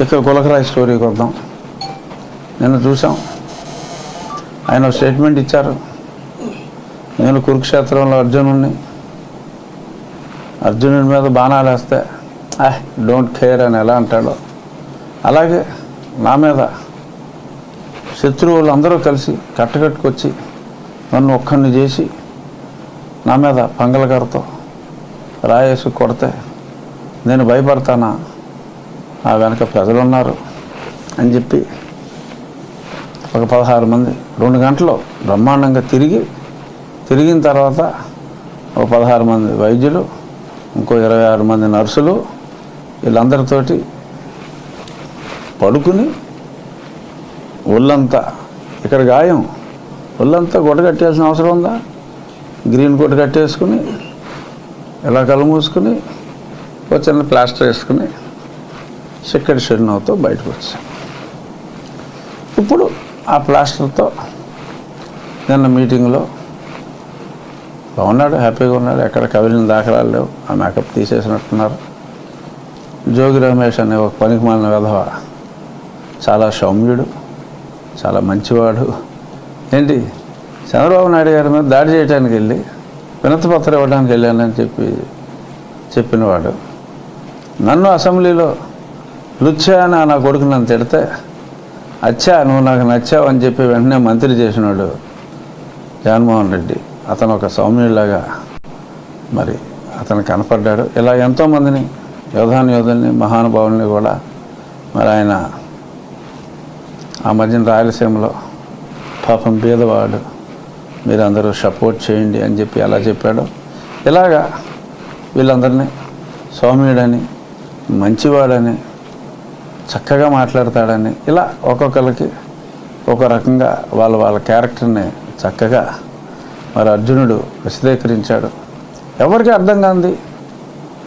ఇక్కడ కులకరాయి స్టోరీకి వద్దాం నిన్న చూసాం ఆయన స్టేట్మెంట్ ఇచ్చారు. నేను కురుక్షేత్రంలో అర్జునుడిని అర్జునుడి మీద బాణాలు వేస్తే ఐ డోంట్ కేర్ అని ఎలా అంటాడో. అలాగే నా మీద శత్రువులు అందరూ కలిసి కట్టకట్టుకొచ్చి నన్ను ఒక్కడిని చేసి నా మీద పంగలకరతో రాయేసి కొడితే నేను భయపడతానా? ఆ వెనక ప్రజలు ఉన్నారు అని చెప్పి ఒక పదహారు మంది రెండు గంటలు బ్రహ్మాండంగా తిరిగి తిరిగిన తర్వాత ఒక పదహారు మంది వైద్యులు ఇంకో ఇరవై ఆరు మంది నర్సులు వీళ్ళందరితోటి పడుకుని ఒళ్ళంతా ఇక్కడ గాయం ఒళ్ళంతా గుడ్డ కట్టేయాల్సిన అవసరం ఉందా? గ్రీన్ గుడ్డ కట్టేసుకుని ఇలా కళ్ళు మూసుకుని ఒక చిన్న ప్లాస్టర్ వేసుకుని సెకండ్ చిరునవ్వుతో బయటకు వచ్చాం ఇప్పుడు ఆ ప్లాస్టర్తో నిన్న మీటింగ్లో బాగున్నాడు హ్యాపీగా ఉన్నాడు ఎక్కడ కవిలిన దాఖలాలు లేవు ఆ మేకప్ తీసేసినట్టున్నారు. జోగి రమేష్ అనే ఒక పనికి మాలిన విధవ చాలా సౌమ్యుడు చాలా మంచివాడు. ఏంటి? చంద్రబాబు నాయుడు గారి మీద దాడి చేయడానికి వెళ్ళి వినతిపత్రం ఇవ్వడానికి వెళ్ళానని చెప్పి చెప్పినవాడు. నన్ను అసెంబ్లీలో లుచ్చా అని నా కొడుకు నన్ను తిడితే అచ్చా నువ్వు నాకు నచ్చావు అని చెప్పి వెంటనే మంత్రి చేసినాడు జగన్మోహన్ రెడ్డి. అతను ఒక సౌమ్యులాగా మరి అతను కనపడ్డాడు. ఇలా ఎంతోమందిని యోధాన్ యోధుల్ని మహానుభావుల్ని కూడా మరి ఆయన ఆ మధ్యన రాయలసీమలో పాపం పేదవాడు మీరందరూ సపోర్ట్ చేయండి అని చెప్పి అలా చెప్పాడు. ఇలాగా వీళ్ళందరినీ సౌమ్యుడని మంచివాడని చక్కగా మాట్లాడతాడని. ఇలా ఒక్కొక్కరికి ఒక రకంగా వాళ్ళ వాళ్ళ క్యారెక్టర్ని చక్కగా మరి అర్జునుడు విశదీకరించాడు. ఎవరికి అర్థం కాంది?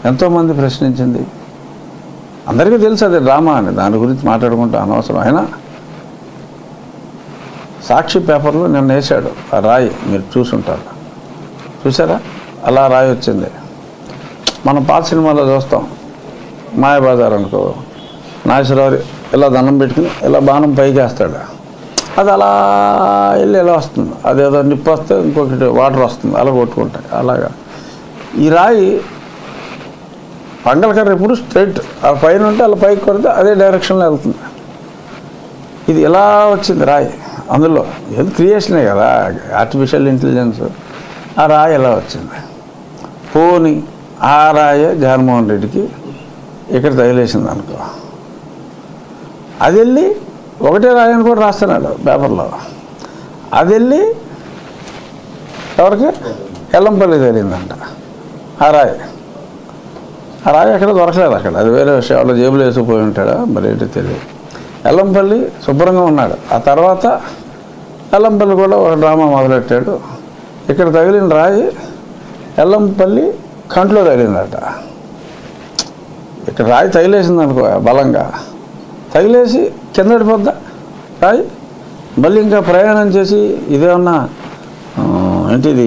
ఎంతోమంది ప్రశ్నించింది. అందరికీ తెలుసు అది డ్రామా అని. దాని గురించి మాట్లాడుకుంటూ అనవసరం. అయినా సాక్షి పేపర్లో నిన్న వేశాడు. ఆ రాయి మీరు చూసుంటారు. చూసారా అలా రాయి వచ్చింది. మనం పాత సినిమాలో చూస్తాం. మాయబజార్ అనుకో నాగేశ్వరరావు ఇలా దండం పెట్టుకుని ఇలా బాణం పైకి వేస్తాడు అది అలా వెళ్ళి ఇలా వస్తుంది. అదేదో నిప్పు వస్తే ఇంకొకటి వాటర్ వస్తుంది. అలా కొట్టుకుంటాయి అలాగా. ఈ రాయి పంగలకర్ర ఎప్పుడు స్ట్రైట్ ఆ పైన ఉంటే అలా పైకి కొడితే అదే డైరెక్షన్లో వెళ్తుంది. ఇది ఎలా వచ్చింది రాయి అందులో. ఏది క్రియేషనే కదా. Artificial intelligence. ఆ రాయి ఎలా వచ్చింది. పోని ఆ రాయే జగన్మోహన్ రెడ్డికి ఇక్కడ తగిలేసింది అనుకో. అది వెళ్ళి ఒకటే రాయని కూడా రాస్తున్నాడు పేపర్లో. అది వెళ్ళి ఎవరికి? ఎల్లంపల్లి తేలిందంట. ఆ రాయి. ఆ రాయి ఎక్కడ దొరకలేదు అక్కడ. అది వేరే విషయం. వాళ్ళ జేబులో వేసిపోయి ఉంటాడా? మరి తెలియదు. ఎల్లంపల్లి శుభ్రంగా ఉన్నాడు. ఆ తర్వాత ఎల్లంపల్లి కూడా ఒక డ్రామా మొదలెట్టాడు. ఇక్కడ తగిలిన రాయి ఎల్లంపల్లి కంట్లో తగిలిందట. ఇక్కడ రాయి తగిలేసింది అనుకో బలంగా. తగిలేసి కింద పడిపోద్దా? రాయి. మళ్ళీ ఇంకా ప్రయాణం చేసి ఇదేమన్నా ఏంటిది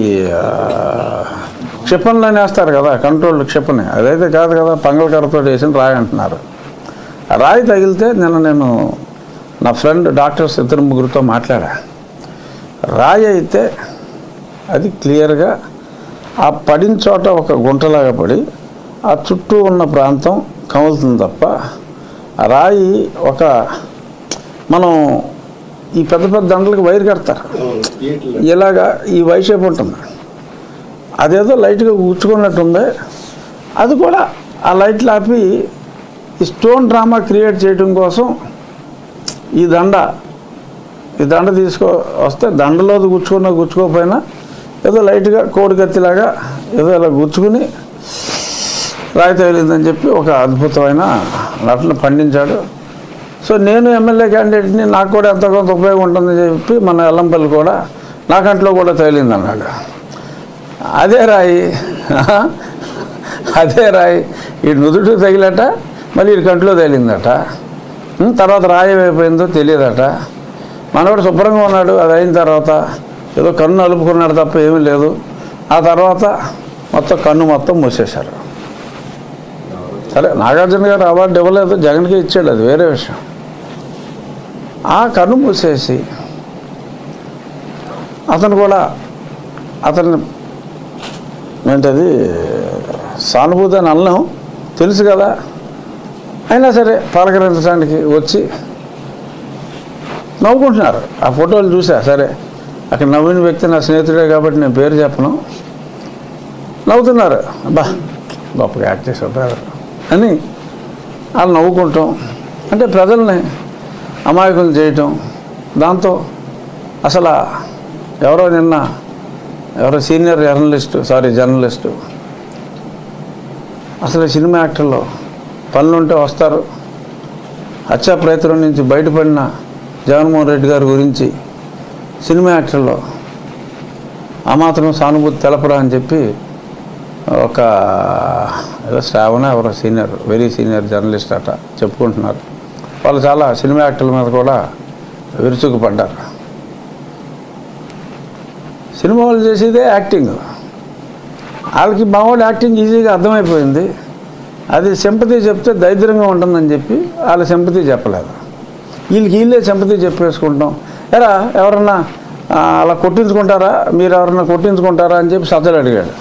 క్షిపణిలో వేస్తారు కదా కంట్రోల్ క్షిపణి. అదైతే కాదు కదా పంగళకరతో వేసిన రాయి అంటున్నారు. రాయి తగిలితే నిన్న నేను నా ఫ్రెండ్ డాక్టర్స్ ఇద్దరు ముగ్గురితో మాట్లాడా. రాయి అయితే అది క్లియర్గా ఆ పడిన చోట ఒక గుంటలాగా పడి ఆ చుట్టూ ఉన్న ప్రాంతం కములుతుంది తప్ప రాయి ఒక మనం ఈ పెద్ద పెద్ద దండలకు వైర్ కడతారు. ఇలాగా ఈ వైషేపు ఉంటుంది. అదేదో లైట్గా గుచ్చుకున్నట్టుంది అది కూడా ఆ లైట్లు ఆపి ఈ స్టోన్ డ్రామా క్రియేట్ చేయడం కోసం ఈ దండ ఈ దండ తీసుకో వస్తే దండలో గుచ్చుకున్నా గుచ్చుకోకపోయినా ఏదో లైట్గా కోడి కత్తిలాగా ఏదో ఇలా గుచ్చుకుని రాయి తగిలిందని చెప్పి ఒక అద్భుతమైన నటన పండించాడు. సో నేను ఎమ్మెల్యే క్యాండిడేట్ని నాకు కూడా ఎంత కొంత ఉపయోగం ఉంటుందని చెప్పి మన ఎల్లంపల్లి కూడా నా కంట్లో కూడా తగిలింది అన్నాడు అదే రాయి అదే రాయి. ఈ నుదుడు తగిలట మళ్ళీ ఈ కంట్లో తగిలిందట. తర్వాత రాయి అయిపోయిందో తెలియదట. మనవాడు శుభ్రంగా ఉన్నాడు అది అయిన తర్వాత ఏదో కన్ను అలుపుకున్నాడు తప్ప ఏమీ లేదు. ఆ తర్వాత మొత్తం కన్ను మొత్తం మూసేశారు. సరే నాగార్జున గారు అవార్డు ఇవ్వలేదు జగన్కే ఇచ్చాడు అది వేరే విషయం. ఆ కన్ను మూసేసి అతను కూడా అతన్ని ఏంటది సానుభూతి అని అల్లం తెలుసు కదా. అయినా సరే పలకరించడానికి వచ్చి నవ్వుకుంటున్నారు. ఆ ఫోటోలు చూసా సరే. అక్కడ నవ్విన వ్యక్తి నా స్నేహితుడే కాబట్టి నేను పేరు చెప్పను. నవ్వుతున్నారు. అబ్బా గొప్పగా యాక్ట్ చేసి ఉంటారు అని వాళ్ళు నవ్వుకుంటాం. అంటే ప్రజల్ని అమాయకులు చేయటం. దాంతో అసలు ఎవరో నిన్న ఎవరో సీనియర్ జర్నలిస్టు సారీ జర్నలిస్టు అసలు సినిమా యాక్టర్లు పనులుంటే వస్తారు. హత్యా ప్రయత్నం నుంచి బయటపడిన జగన్మోహన్ రెడ్డి గారి గురించి సినిమా యాక్టర్లో ఆ మాత్రం సానుభూతి తెలపరా అని చెప్పి ఒక ఏదో శ్రావణ ఎవరో సీనియర్ వెరీ సీనియర్ జర్నలిస్ట్ అట చెప్పుకుంటున్నారు. వాళ్ళు చాలా సినిమా యాక్టర్ల మీద కూడా విరుచుకుపడ్డారు సినిమా వాళ్ళు చేసేదే యాక్టింగ్. వాళ్ళకి మామూలు యాక్టింగ్ ఈజీగా అర్థమైపోయింది. అది సింపతి చెప్తే దరిద్రంగా ఉంటుందని చెప్పి వాళ్ళ సింపతి చెప్పలేదు. వీళ్ళకి వీళ్ళే సింపతి చెప్పేసుకుంటాం ఎరా ఎవరన్నా అలా కొట్టించుకుంటారా? మీరు ఎవరన్నా కొట్టించుకుంటారా అని చెప్పి సజ్జలు అడిగాడు.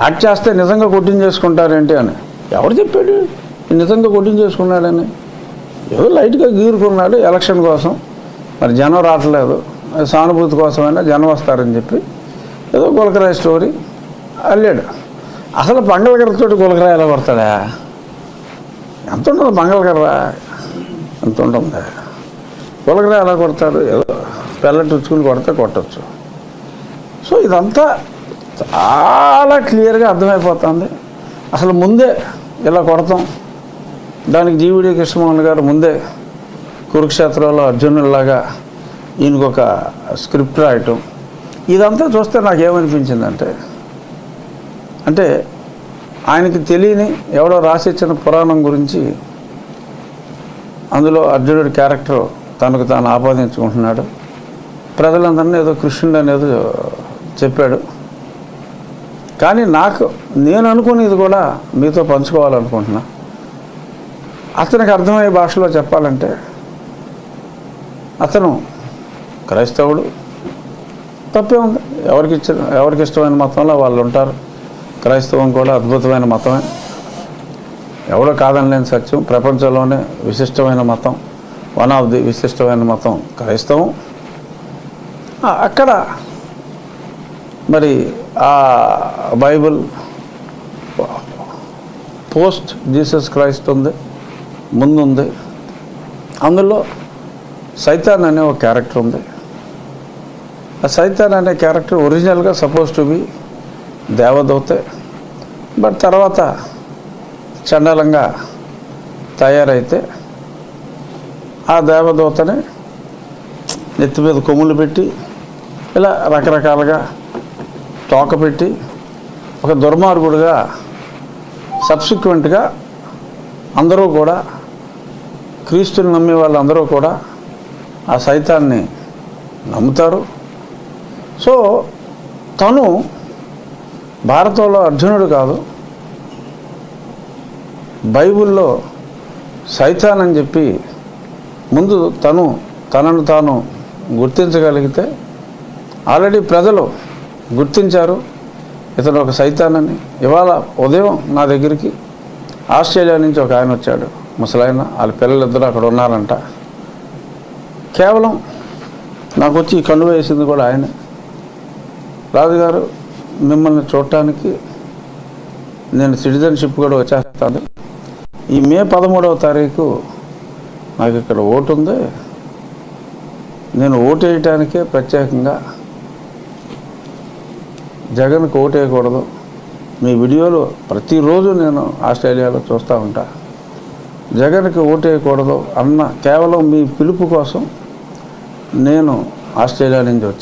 యాక్ట్ చేస్తే నిజంగా కొట్టించేసుకుంటారేంటి అని. ఎవరు చెప్పాడు? నిజంగా కొట్టించేసుకున్నాడని. ఏదో లైట్గా గీరుకున్నాడు ఎలక్షన్ కోసం. మరి జనం రావట్లేదు. సానుభూతి కోసమైనా జనం వస్తారని చెప్పి ఏదో గులకరాయ స్టోరీ అల్లాడు. అసలు బంగళకర్రతోటి గులకరాయ ఎలా కొడతాడా? ఎంత ఉంటుంది బంగళకర్ర ఎంత ఉంటుంది? గులకరాయ ఎలా కొడతాడు? ఏదో పెల్లటి ఉచ్చుకుని కొడితే కొట్టచ్చు. సో ఇదంతా చాలా క్లియర్గా అర్థమైపోతుంది. అసలు ముందే ఇలా కొడతాం. దానికి జీవుడి కృష్ణమోహన్ గారు ముందే కురుక్షేత్రంలో అర్జునులాగా ఈయనకు ఒక స్క్రిప్ట్ రాయటం. ఇదంతా చూస్తే నాకేమనిపించిందంటే అంటే ఆయనకి తెలియని ఎవడో రాసిచ్చిన పురాణం గురించి అందులో అర్జునుడి క్యారెక్టర్ తనకు తాను ఆపాదించుకుంటున్నాడు. ప్రజలందరినీ ఏదో కృష్ణుడు అనేది చెప్పాడు. కానీ నాకు నేను అనుకునేది కూడా మీతో పంచుకోవాలనుకుంటున్నా. అతనికి అర్థమయ్యే భాషలో చెప్పాలంటే అతను క్రైస్తవుడు. తప్పే ఉంది. ఎవరికి ఇచ్చిన ఎవరికి ఇష్టమైన మతంలో వాళ్ళు ఉంటారు. క్రైస్తవం కూడా అద్భుతమైన మతమే. ఎవడో కాదనలేని సత్యం. ప్రపంచంలోనే విశిష్టమైన మతం. వన్ ఆఫ్ ది విశిష్టమైన మతం క్రైస్తవం. అక్కడ మరి బైబిల్ పోస్ట్ జీసస్ క్రైస్ట్ ఉంది ముందుంది. అందులో సైతాన్ అనే ఒక క్యారెక్టర్ ఉంది. ఆ సైతాన్ అనే క్యారెక్టర్ ఒరిజినల్గా సపోజ్ టు బి దేవదూతే. బట్ తర్వాత చండలంగా తయారైతే ఆ దేవదూతని నెత్తి మీద కొమ్ములు పెట్టి ఇలా రకరకాలుగా తోక పెట్టి ఒక దుర్మార్గుడుగా సబ్సిక్వెంట్గా అందరూ కూడా క్రీస్తుని నమ్మే వాళ్ళందరూ కూడా ఆ సైతాన్ని నమ్ముతారు. సో తను భారతంలో అర్జునుడు కాదు. బైబిల్లో సైతాన్ అని చెప్పి ముందు తను తనను తాను గుర్తించగలిగితే ఆల్రెడీ ప్రజలు గుర్తించారు. ఇతను ఒక సైతానని. ఇవాళ ఉదయం నా దగ్గరికి ఆస్ట్రేలియా నుంచి ఒక ఆయన వచ్చాడు. ముసలాయన వాళ్ళ పిల్లలిద్దరూ అక్కడ ఉన్నారంట. కేవలం నాకు వచ్చి ఈ కన్ను వేసింది కూడా ఆయన. రాజుగారు మిమ్మల్ని చూడటానికి నేను సిటిజన్షిప్ కూడా వచ్చేస్తాను. ఈ మే పదమూడవ తారీఖు నాకు ఇక్కడ ఓటు ఉంది. నేను ఓటు వేయటానికే ప్రత్యేకంగా జగన్కి కోటేయకూడదు. మీ వీడియోలు ప్రతిరోజు నేను ఆస్ట్రేలియాలో చూస్తూ ఉంటా. జగన్కి ఓటేయకూడదు అన్న కేవలం మీ పిలుపు కోసం నేను ఆస్ట్రేలియా నుంచి వచ్చాను